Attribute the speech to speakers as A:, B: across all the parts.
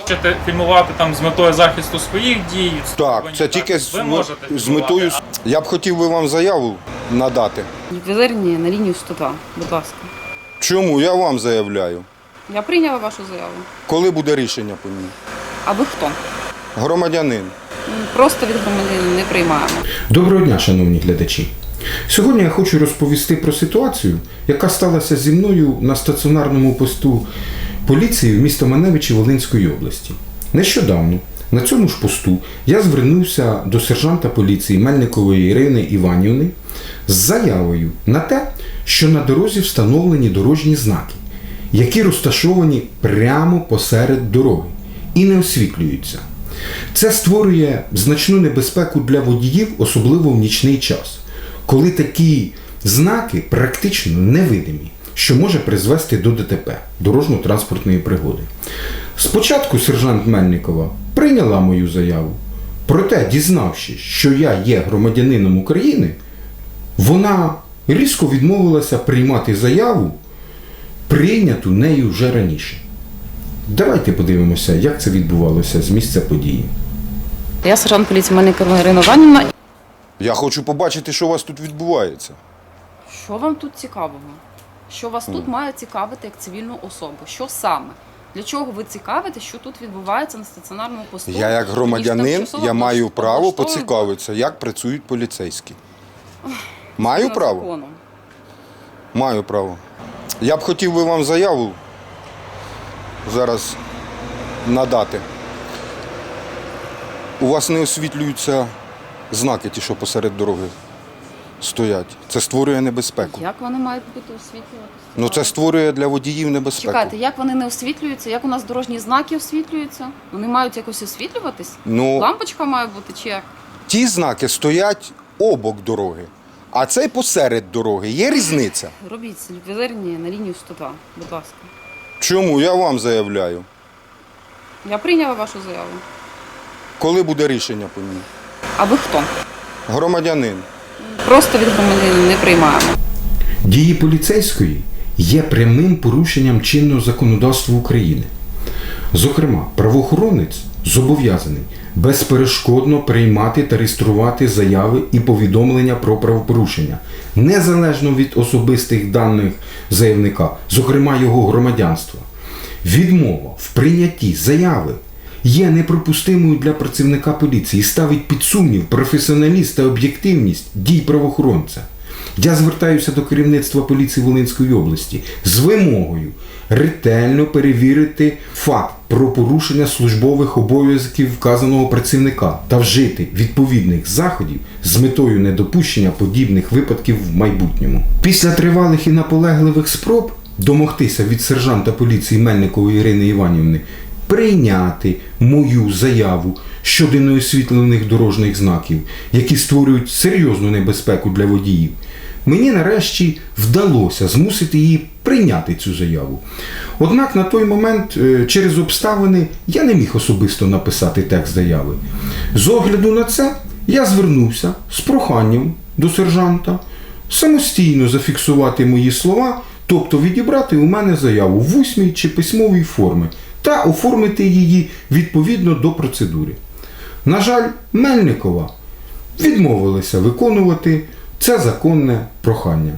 A: Хочете фільмувати там з метою захисту своїх дій?
B: Так, це тільки з,
A: ви можете
B: з метою. Я б хотів би вам заяву надати.
C: Звернення на лінію 102, будь ласка.
B: Чому? Я вам заявляю.
C: Я прийняла вашу заяву.
B: Коли буде рішення по ній?
C: А ви хто?
B: Громадянин.
C: М, Просто від громадянина не приймаємо.
D: Доброго дня, шановні глядачі. Сьогодні я хочу розповісти про ситуацію, яка сталася зі мною на стаціонарному посту поліції в місто Маневичі Волинської області. Нещодавно на цьому ж посту я звернувся до сержанта поліції Мельникової Ірини Іванівни з заявою на те, що на дорозі встановлені дорожні знаки, які розташовані прямо посеред дороги і не освітлюються. Це створює значну небезпеку для водіїв, особливо в нічний час, коли такі знаки практично невидимі, що може призвести до ДТП дорожньо-транспортної пригоди. Спочатку сержант Мельникова прийняла мою заяву, проте, дізнавшись, що я є громадянином України, вона різко відмовилася приймати заяву, прийняту нею вже раніше. Давайте подивимося, як це відбувалося з місця події.
C: Я сержант поліції Мельникова Ірина Іванівна.
B: Я хочу побачити, що у вас тут відбувається.
C: Що вам тут цікавого? Що вас тут має цікавити як цивільну особу? Що саме? Для чого ви цікавите, що тут відбувається на стаціонарному посту?
B: Я як громадянин, я маю право поцікавитися, як працюють поліцейські. Маю право? Маю право. Я б хотів би вам заяву зараз надати. У вас не освітлюються знаки, ті, що посеред дороги стоять. Це створює небезпеку.
C: Як вони мають бути освітлюватися?
B: Ну це створює для водіїв небезпеку.
C: Чекайте, як вони не освітлюються? Як у нас дорожні знаки освітлюються? Вони мають якось освітлюватись?
B: Ну,
C: Лампочка має бути чи як?
B: ті знаки стоять обок дороги, а цей посеред дороги. Є різниця?
C: Робіть звернення на лінію 102, будь ласка.
B: Чому? Я вам заявляю.
C: Я прийняла вашу заяву.
B: Коли буде рішення по ній?
C: А ви хто?
B: Громадянин.
C: Просто від громадянина не приймаємо.
D: Дії поліцейської є прямим порушенням чинного законодавства України. Зокрема, правоохоронець зобов'язаний безперешкодно приймати та реєструвати заяви і повідомлення про правопорушення, незалежно від особистих даних заявника, зокрема його громадянства. Відмова в прийнятті заяви є неприпустимою для працівника поліції ставить під сумнів професіоналіст та об'єктивність дій правоохоронця. Я звертаюся до керівництва поліції Волинської області з вимогою ретельно перевірити факт про порушення службових обов'язків вказаного працівника та вжити відповідних заходів з метою недопущення подібних випадків в майбутньому. Після тривалих і наполегливих спроб домогтися від сержанта поліції Мельникової Ірини Іванівни прийняти мою заяву щодо неосвітлених дорожніх знаків, які створюють серйозну небезпеку для водіїв. Мені нарешті вдалося змусити її прийняти цю заяву. Однак на той момент е, через обставини я не міг особисто написати текст заяви. З огляду на це я звернувся з проханням до сержанта самостійно зафіксувати мої слова, тобто відібрати у мене заяву в усній чи письмовій формі та оформити її відповідно до процедури. На жаль, Мельникова відмовилася виконувати це законне прохання.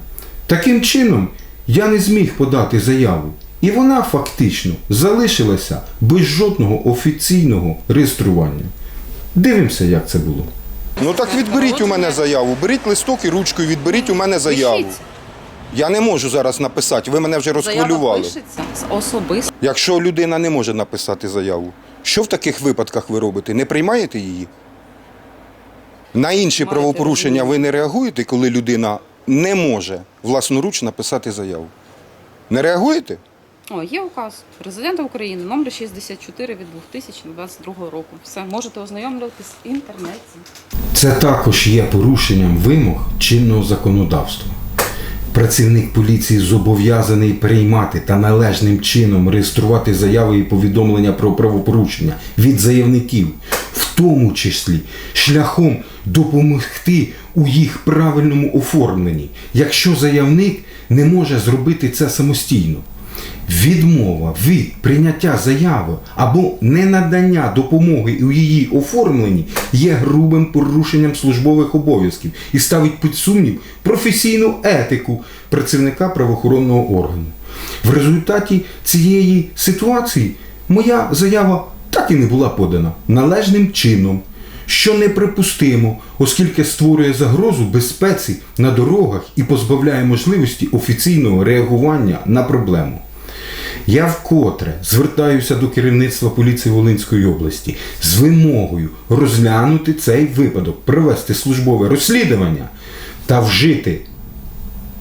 D: Таким чином, я не зміг подати заяву, і вона фактично залишилася без жодного офіційного реєстрування. Дивимося, як це було.
B: Ну так відберіть у мене заяву. Беріть листок і ручкою, відберіть у мене заяву.
C: Пишіть.
B: Я не можу зараз написати, ви мене вже розхвилювали.
C: пишеться особисто.
B: Якщо людина не може написати заяву, що в таких випадках ви робите? Не приймаєте її? На інші
C: Маєте
B: правопорушення ви не реагуєте, коли людина не може власноруч написати заяву? Не реагуєте?
C: О, є указ президента України номер 64 від 2022 року. Все, можете ознайомлюватись в інтернеті.
D: Це також є порушенням вимог чинного законодавства. Працівник поліції зобов'язаний приймати та належним чином реєструвати заяви і повідомлення про правопорушення від заявників, в тому числі шляхом допомогти у їх правильному оформленні, якщо заявник не може зробити це самостійно. Відмова від прийняття заяви або ненадання допомоги у її оформленні є грубим порушенням службових обов'язків і ставить під сумнів професійну етику працівника правоохоронного органу. В результаті цієї ситуації моя заява так і не була подана належним чином, що неприпустимо, оскільки створює загрозу безпеці на дорогах і позбавляє можливості офіційного реагування на проблему. Я вкотре звертаюся до керівництва поліції Волинської області з вимогою розглянути цей випадок, провести службове розслідування та вжити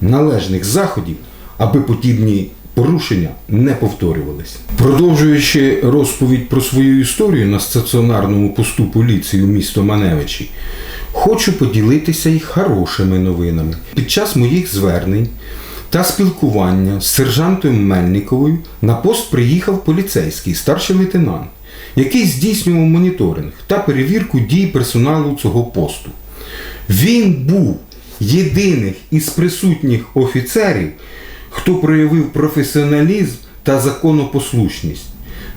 D: належних заходів, аби подібні порушення не повторювались. Продовжуючи розповідь про свою історію на стаціонарному посту поліції у місто Маневичі, хочу поділитися й хорошими новинами. Під час моїх звернень та спілкування з сержантом Мельниковою на пост приїхав поліцейський старший лейтенант, який здійснював моніторинг та перевірку дій персоналу цього посту. Він був єдиних із присутніх офіцерів, хто проявив професіоналізм та законопослушність.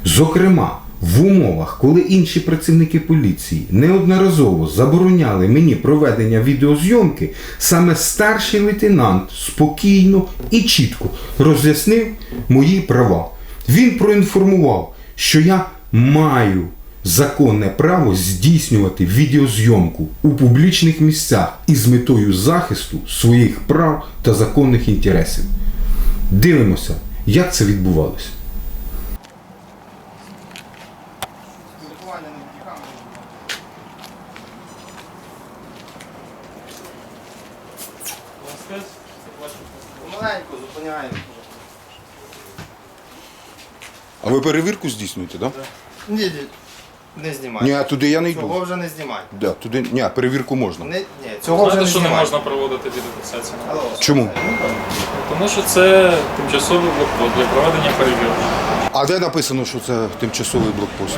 D: Зокрема, в умовах, коли інші працівники поліції неодноразово забороняли мені проведення відеозйомки, саме старший лейтенант спокійно і чітко роз'яснив мої права. Він проінформував, що я маю законне право здійснювати відеозйомку у публічних місцях із метою захисту своїх прав та законних інтересів. Дивимося, як це відбувалося.
E: Помаленьку зупиняємо.
B: А ви перевірку здійснюєте, так? Да?
E: Ні, ні, не знімай.
B: Ні, а туди я не
E: Цього
B: йду.
E: вже не знімай.
B: Да, туди, ні, перевірку можна.
E: Не, ні, цього вже
A: Знаєте,
E: не
A: що не
E: знімай.
A: можна проводити відеофіксацію?
E: Алло.
B: Чому?
A: Тому що це тимчасовий блокпост для проведення перевірки.
B: А де написано, що це тимчасовий блокпост?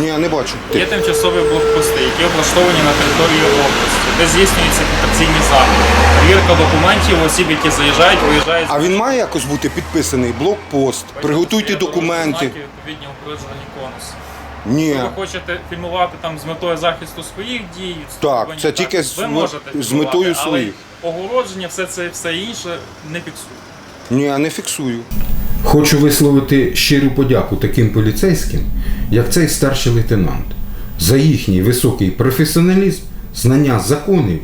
B: Ні, я не бачу.
A: Є тимчасові блокпости, які облаштовані на території області, де здійснюються фіксаційні заходи. Перевірка документів осіб, які заїжджають, виїжджають.
B: А він має якось бути підписаний блокпост. Приготуйте документи.
A: Відповідні упереджені конуси.
B: Ні.
A: Якщо ви хочете фільмувати там з метою захисту своїх дій,
B: Так, це тільки з-
A: ви можете
B: з
A: фільмувати,
B: метою
A: але
B: своїх.
A: Огородження, все це все інше не фіксує.
B: Ні, я не фіксую.
D: Хочу висловити щиру подяку таким поліцейським, як цей старший лейтенант, за їхній високий професіоналізм, знання законів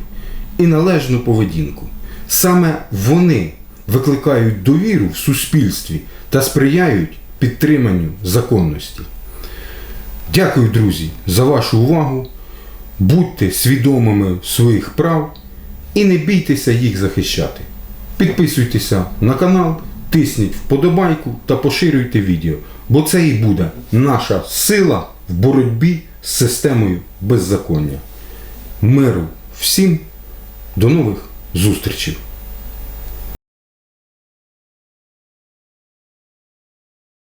D: і належну поведінку. Саме вони викликають довіру в суспільстві та сприяють підтриманню законності. Дякую, друзі, за вашу увагу. Будьте свідомими своїх прав і не бійтеся їх захищати. Підписуйтеся на канал, тисніть вподобайку та поширюйте відео, бо це і буде наша сила в боротьбі з системою беззаконня. Миру всім, до нових зустрічей!